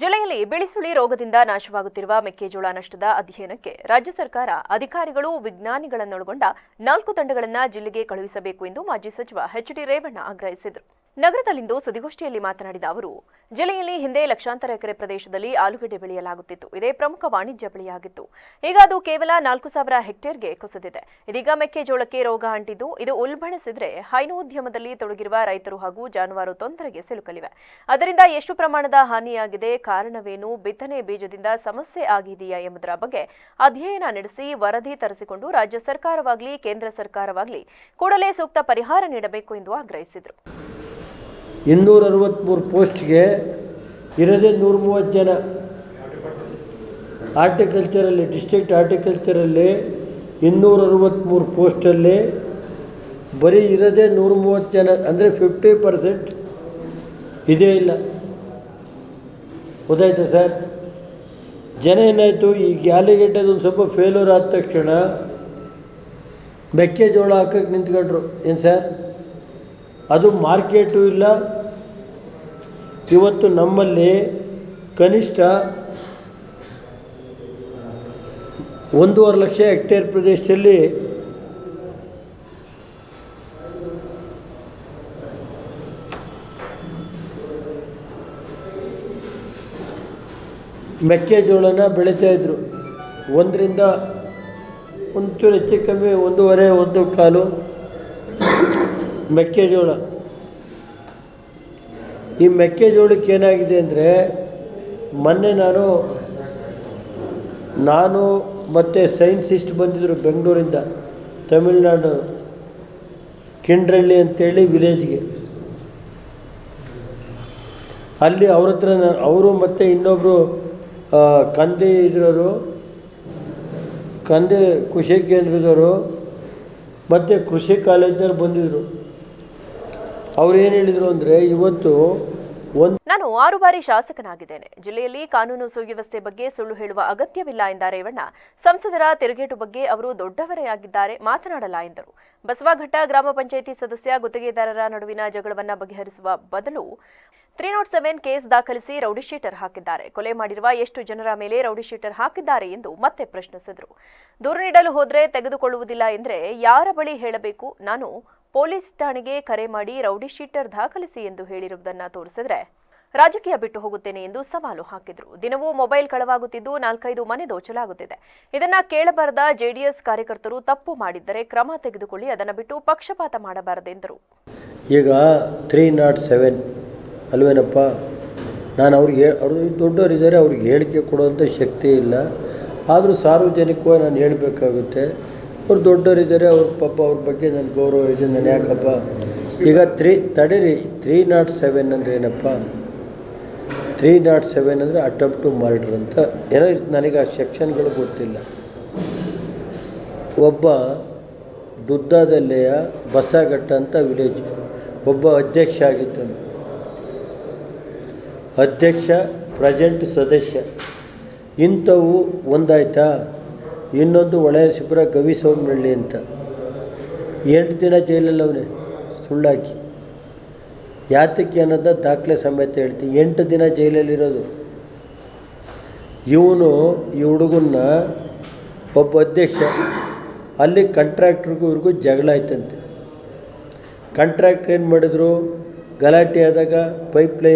ಜಿಲ್ಲೆಯಲ್ಲಿ ಬಿಳಿಸುಳಿ ರೋಗದಿಂದ ನಾಶವಾಗುತ್ತಿರುವ ಮೆಕ್ಕೆಜೋಳ ನಷ್ಟದ ಅಧ್ಯಯನಕ್ಕೆ ರಾಜ್ಯ ಸರ್ಕಾರ ಅಧಿಕಾರಿಗಳು, ವಿಜ್ಞಾನಿಗಳನ್ನೊಳಗೊಂಡ ನಾಲ್ಕು ತಂಡಗಳನ್ನು ಜಿಲ್ಲೆಗೆ ಕಳುಹಿಸಬೇಕು ಎಂದು ಮಾಜಿ ಸಚಿವ ಎಚ್ ಡಿ ರೇವಣ್ಣ ಆಗ್ರಹಿಸಿದರು. ನಗರದಲ್ಲಿಂದು ಸುದ್ದಿಗೋಷ್ಠಿಯಲ್ಲಿ ಮಾತನಾಡಿದ ಅವರು, ಜಿಲ್ಲೆಯಲ್ಲಿ ಹಿಂದೆ ಲಕ್ಷಾಂತರ ಎಕರೆ ಪ್ರದೇಶದಲ್ಲಿ ಆಲೂಗಡ್ಡೆ ಬೆಳೆಯಲಾಗುತ್ತಿತ್ತು. ಇದೇ ಪ್ರಮುಖ ವಾಣಿಜ್ಯ ಬೆಳೆಯಾಗಿತ್ತು. ಈಗ ಅದು ಕೇವಲ ನಾಲ್ಕು ಸಾವಿರ ಹೆಕ್ಟೇರ್ಗೆ ಕುಸಿದಿದೆ. ಇದೀಗ ಮೆಕ್ಕೆಜೋಳಕ್ಕೆ ರೋಗ ಅಂಟಿದ್ದು, ಇದು ಉಲ್ಬಣಿಸಿದ್ರೆ ಹೈನೋದ್ಯಮದಲ್ಲಿ ತೊಡಗಿರುವ ರೈತರು ಹಾಗೂ ಜಾನುವಾರು ತೊಂದರೆಗೆ ಸಿಲುಕಲಿವೆ. ಅದರಿಂದ ಎಷ್ಟು ಪ್ರಮಾಣದ ಹಾನಿಯಾಗಿದೆ, ಕಾರಣವೇನು, ಬಿತ್ತನೆ ಬೀಜದಿಂದ ಸಮಸ್ಯೆ ಆಗಿದೆಯಾ ಎಂಬುದರ ಬಗ್ಗೆ ಅಧ್ಯಯನ ನಡೆಸಿ ವರದಿ ತರಿಸಿಕೊಂಡು ರಾಜ್ಯ ಸರ್ಕಾರವಾಗಲಿ, ಕೇಂದ್ರ ಸರ್ಕಾರವಾಗಲಿ ಕೂಡಲೇ ಸೂಕ್ತ ಪರಿಹಾರ ನೀಡಬೇಕು ಎಂದು ಆಗ್ರಹಿಸಿದರು. ಇನ್ನೂರ ಅರವತ್ತ್ಮೂರು ಪೋಸ್ಟ್ಗೆ ಇರೋದೇ ನೂರ ಮೂವತ್ತು ಜನ ಆರ್ಟಿಕಲ್ಚರಲ್ಲಿ ಡಿಸ್ಟ್ರಿಕ್ಟ್ ಆರ್ಟಿಕಲ್ಚರಲ್ಲಿ ಇನ್ನೂರ ಅರವತ್ತ್ಮೂರು ಪೋಸ್ಟಲ್ಲಿ, ಬರೀ ಇರೋದೇ ನೂರ ಮೂವತ್ತು ಜನ, ಅಂದರೆ ಫಿಫ್ಟಿ ಪರ್ಸೆಂಟ್ ಇದೇ ಇಲ್ಲ. ಗೊತ್ತಾಯ್ತಾ ಸರ್? ಜನ ಏನಾಯಿತು, ಈ ಒಂದು ಸ್ವಲ್ಪ ಫೇಲ್ಯೂರ್ ಆದ ತಕ್ಷಣ, ಮೆಕ್ಕೆಜೋಳ ಹಾಕಕ್ಕೆ ನಿಂತ್ಕೊಂಡ್ರು. ಏನು ಸರ್? ಅದು ಮಾರ್ಕೆಟು ಇಲ್ಲ. ಇವತ್ತು ನಮ್ಮಲ್ಲಿ ಕನಿಷ್ಠ ಒಂದೂವರೆ ಲಕ್ಷ ಹೆಕ್ಟೇರ್ ಪ್ರದೇಶದಲ್ಲಿ ಮೆಕ್ಕೆಜೋಳನ ಬೆಳೀತಾ ಇದ್ರು. ಒಂದರಿಂದ ಒಂಚೂರು ಹೆಚ್ಚು ಕಮ್ಮಿ, ಒಂದೂವರೆ, ಒಂದು ಕಾಲು. ಮೆಕ್ಕೆಜೋಳ. ಈ ಮೆಕ್ಕೆಜೋಳಕ್ಕೆ ಏನಾಗಿದೆ ಅಂದರೆ, ಮೊನ್ನೆ ನಾನು ನಾನು ಮತ್ತು ಸೈನ್ಸಿಸ್ಟ್ ಬಂದಿದ್ದರು ಬೆಂಗಳೂರಿಂದ, ತಮಿಳ್ನಾಡು, ಕಿಂಡ್ರಳ್ಳಿ ಅಂತೇಳಿ ವಿಲೇಜ್ಗೆ. ಅಲ್ಲಿ ಅವ್ರ ಹತ್ರ ಅವರು ಮತ್ತು ಇನ್ನೊಬ್ಬರು ಕಂದೆ ಇದ್ರವರು, ಕಂದೆ ಕೃಷಿ ಕೇಂದ್ರದವರು, ಮತ್ತು ಕೃಷಿ ಕಾಲೇಜ್ನವ್ರು ಬಂದಿದ್ದರು ಅವ್ರು ಏನು ಹೇಳಿದರು ಅಂದರೆ ಇವತ್ತು ನಾನು ಆರು ಬಾರಿ ಶಾಸಕನಾಗಿದ್ದೇನೆ. ಜಿಲ್ಲೆಯಲ್ಲಿ ಕಾನೂನು ಸುವ್ಯವಸ್ಥೆ ಬಗ್ಗೆ ಸುಳ್ಳು ಹೇಳುವ ಅಗತ್ಯವಿಲ್ಲ ಎಂದ ರೇವಣ್ಣ. ಸಂಸದರ ತಿರುಗೇಟು ಬಗ್ಗೆ ಅವರು ದೊಡ್ಡವರೇ ಆಗಿದ್ದಾರೆ ಮಾತನಾಡಲ್ಲ ಎಂದರು. ಬಸವಘಟ್ಟ ಗ್ರಾಮ ಪಂಚಾಯಿತಿ ಸದಸ್ಯ ಗುತ್ತಿಗೆದಾರರ ನಡುವಿನ ಜಗಳವನ್ನ ಬಗೆಹರಿಸುವ ಬದಲು ತ್ರೀ ನಾಟ್ ಸೆವೆನ್ ಕೇಸ್ ದಾಖಲಿಸಿ ರೌಡಿ ಶೀಟರ್ ಹಾಕಿದ್ದಾರೆ. ಕೊಲೆ ಮಾಡಿರುವ ಎಷ್ಟು ಜನರ ಮೇಲೆ ರೌಡಿ ಶೀಟರ್ ಹಾಕಿದ್ದಾರೆ ಎಂದು ಮತ್ತೆ ಪ್ರಶ್ನಿಸಿದರು. ದೂರು ನೀಡಲು ಹೋದರೆ ತೆಗೆದುಕೊಳ್ಳುವುದಿಲ್ಲ ಎಂದರೆ ಯಾರ ಬಳಿ ಹೇಳಬೇಕು? ನಾನು ಪೊಲೀಸ್ ಠಾಣೆಗೆ ಕರೆ ಮಾಡಿ ರೌಡಿ ಶೀಟರ್ ದಾಖಲಿಸಿ ಎಂದು ಹೇಳಿರುವುದನ್ನು ತೋರಿಸಿದ್ರೆ ರಾಜಕೀಯ ಬಿಟ್ಟು ಹೋಗುತ್ತೇನೆ ಎಂದು ಸವಾಲು ಹಾಕಿದ್ರು. ದಿನವೂ ಮೊಬೈಲ್ ಕಳವಾಗುತ್ತಿದ್ದು ನಾಲ್ಕೈದು ಮನೆ ದೋಚಲಾಗುತ್ತಿದೆ. ಇದನ್ನ ಕೇಳಬಾರದ ಜೆಡಿಎಸ್ ಕಾರ್ಯಕರ್ತರು ತಪ್ಪು ಮಾಡಿದ್ದರೆ ಕ್ರಮ ತೆಗೆದುಕೊಳ್ಳಿ, ಅದನ್ನು ಬಿಟ್ಟು ಪಕ್ಷಪಾತ ಮಾಡಬಾರದೆಂದರು ಈಗ ತ್ರೀ ನಾಟ್ ಸೆವೆನ್ ಅಲ್ವೇನಪ್ಪ? ನಾನು ಅವ್ರಿಗೆ ಅವರು ದೊಡ್ಡವರಿದ್ದಾರೆ ಅವ್ರಿಗೆ ಹೇಳಿಕೆ ಕೊಡುವಂಥ ಶಕ್ತಿ ಇಲ್ಲ. ಆದರೂ ಸಾರ್ವಜನಿಕವಾಗಿ ನಾನು ಹೇಳಬೇಕಾಗುತ್ತೆ ಅವ್ರು ದೊಡ್ಡವರಿದ್ದಾರೆ, ಅವ್ರ ಪಾಪ ಅವ್ರ ಬಗ್ಗೆ ನನ್ನ ಗೌರವ ಇದೆ, ನಾನು ಯಾಕಪ್ಪ? ಈಗ ತ್ರೀ ತಡೀರಿ ತ್ರೀ ನಾಟ್ ಸೆವೆನ್ ಅಂದರೆ ಏನಪ್ಪ? ತ್ರೀ ನಾಟ್ ಸೆವೆನ್ ಅಂದರೆ ಅಟೆಂಪ್ಟ್ ಟು ಮರ್ಡರ್ ಅಂತ. ಏನೋ ನನಗೆ ಆ ಸೆಕ್ಷನ್ಗಳು ಗೊತ್ತಿಲ್ಲ. ಒಬ್ಬ ದುದ್ದಾದಲ್ಲೆಯ ಬಸಘಟ್ಟ ಅಂತ ವಿಲೇಜ್ ಒಬ್ಬ ಅಧ್ಯಕ್ಷ ಆಗಿದ್ದನು. ಅಧ್ಯಕ್ಷ ಪ್ರೆಸೆಂಟ್ ಸದಸ್ಯ. ಇಂಥವು ಒಂದಾಯ್ತಾ? ಇನ್ನೊಂದು ಒಳಸಿಪುರ ಗವಿ ಸೋಮನಹಳ್ಳಿ ಅಂತ. ಎಂಟು ದಿನ ಜೈಲಲ್ಲಿ ಅವನೇ, ಸುಳ್ಳಾಕಿ. ಯಾತಕ್ಕೆ ಅನ್ನೋದನ್ನ ದಾಖಲೆ ಸಮೇತ ಹೇಳ್ತೀನಿ ಎಂಟು ದಿನ ಜೈಲಲ್ಲಿರೋದು ಇವನು, ಈ ಹುಡುಗನ್ನ ಒಬ್ಬ ಅಧ್ಯಕ್ಷ, ಅಲ್ಲಿ ಕಂಟ್ರಾಕ್ಟ್ರಿಗೂ ಇವ್ರಿಗೂ ಜಗಳ ಆಯ್ತಂತೆ. ಕಂಟ್ರಾಕ್ಟ್ರ್ ಏನು ಮಾಡಿದ್ರು, ಗಲಾಟೆ ಆದಾಗ ಪೈಪ್ ಲೈನ್